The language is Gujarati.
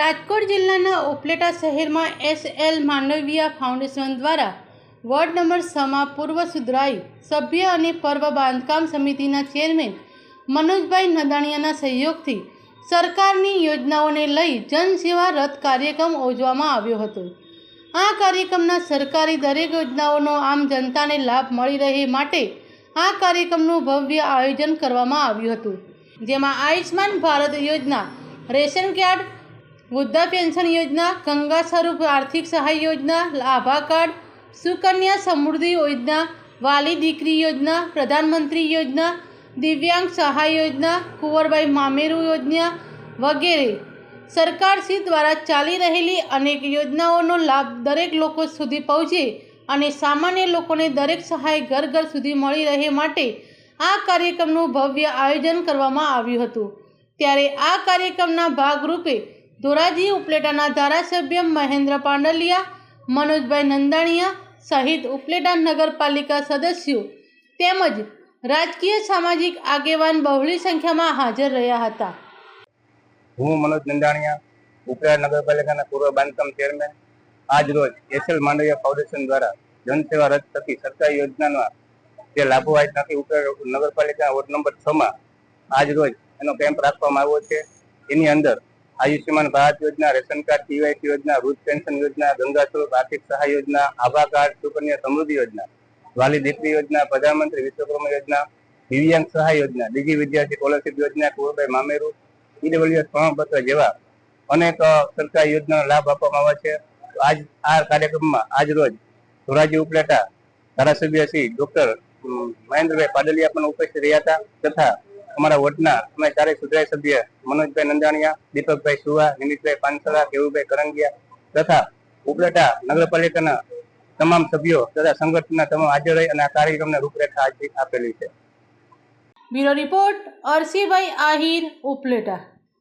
રાજકોટ જિલ્લાના ઉપલેટા શહેરમાં એસ એલ માંડવિયા ફાઉન્ડેશન દ્વારા વોર્ડ નંબર છમાં પૂર્વ સુધરાઈ સભ્ય અને પર્વ બાંધકામ સમિતિના ચેરમેન મનોજભાઈ નદાણીયાના સહયોગથી સરકારની યોજનાઓને લઈ જનસેવા રથ કાર્યક્રમ યોજવામાં આવ્યો હતો. આ કાર્યક્રમના સરકારી દરેક યોજનાઓનો આમ જનતાને લાભ મળી રહે માટે આ કાર્યક્રમનું ભવ્ય આયોજન કરવામાં આવ્યું હતું. જેમાં આયુષ્માન ભારત યોજના, રેશન કાર્ડ વૃદ્ધા પેન્શન યોજના, ગંગા સ્વરૂપ આર્થિક સહાય યોજના આભા કાર્ડ, સુકન્યા સમૃદ્ધિ યોજના, વાલી દીકરી યોજના, પ્રધાનમંત્રી યોજના, દિવ્યાંગ સહાય યોજના, કુંવરબાઈ મામેરુ યોજના વગેરે. સરકારશ્રી દ્વારા ચાલી રહેલી અનેક યોજનાઓનો લાભ દરેક લોકો સુધી પહોંચે અને સામાન્ય લોકોને દરેક સહાય ઘર ઘર સુધી મળી રહે માટે આ કાર્યક્રમનું ભવ્ય આયોજન કરવામાં આવ્યું હતું. ત્યારે આ કાર્યક્રમના ભાગરૂપે ધોરાજી ઉપલેટાના ધારાસભ્ય મહેન્દ્ર પાંડલિયા, મનોજભાઈ નંદાણીયા સહિત ઉપલેટા નગરપાલિકા સદસ્યો તેમજ રાજકીય સામાજિક આગેવાન બહોળી સંખ્યામાં હાજર રહ્યા હતા. હું મનોજ નંદાણીયા, ઉપલેટા નગરપાલિકાના પૂર્વ બાંધકામ ચેરમેન. આજ રોજ એસએલ માંડવિયા ફાઉન્ડેશન દ્વારા જનસેવા રદ થકી સરકારી યોજનાના જે લાભો આજ નથી, ઉપલેટા નગરપાલિકા વોર્ડ નંબર છ માં આજ રોજ એનો કેમ્પ રાખવામાં આવ્યો છે. એની અંદર આયુષ્યમાન ભારત યોજના, રેશન કાર્ડ પીવાયસી યોજના, વૃદ્ધ પેન્શન યોજના, ગંગા સ્વરૂપ આર્થિક સહાય યોજના, આભા કાર્ડ, સુકન્યા સમૃદ્ધિ યોજના, વાલી દીકરી યોજના, પ્રધાનમંત્રી વિશ્વકર્મા યોજના, દિવ્યાંગ સહાય યોજના બીજી વિદ્યાર્થી સ્કોલરશીપ યોજના કુંવરભાઈ મામેરુ ઈડબલ્યુએસ પ્રમાણપત્ર જેવા અનેક સરકારી યોજનાનો લાભ આપવામાં આવે છે. આજ આ કાર્યક્રમમાં આજ રોજ ધોરાજી ઉપલેટા ધારાસભ્ય શ્રી ડોક્ટર મહેન્દ્રભાઈ પાડલિયા પણ ઉપસ્થિત રહ્યા હતા તથા અમારા વોર્ડના અમે ચારેય સુધરાય સભ્ય મનોજભાઈ નંદાણીયા, દીપકભાઈ સુવા, નિમિતભાઈ પાનસરા, કેવુભાઈ કરંગિયા તથા ઉપલેટા નગરપાલિકાના તમામ સભ્યો તથા સંગઠનના તમામ હાજર રહી અને આ કાર્યક્રમને રૂપરેખા આપેલી છે. Bureau report Arsibhai Ahir, Upleta.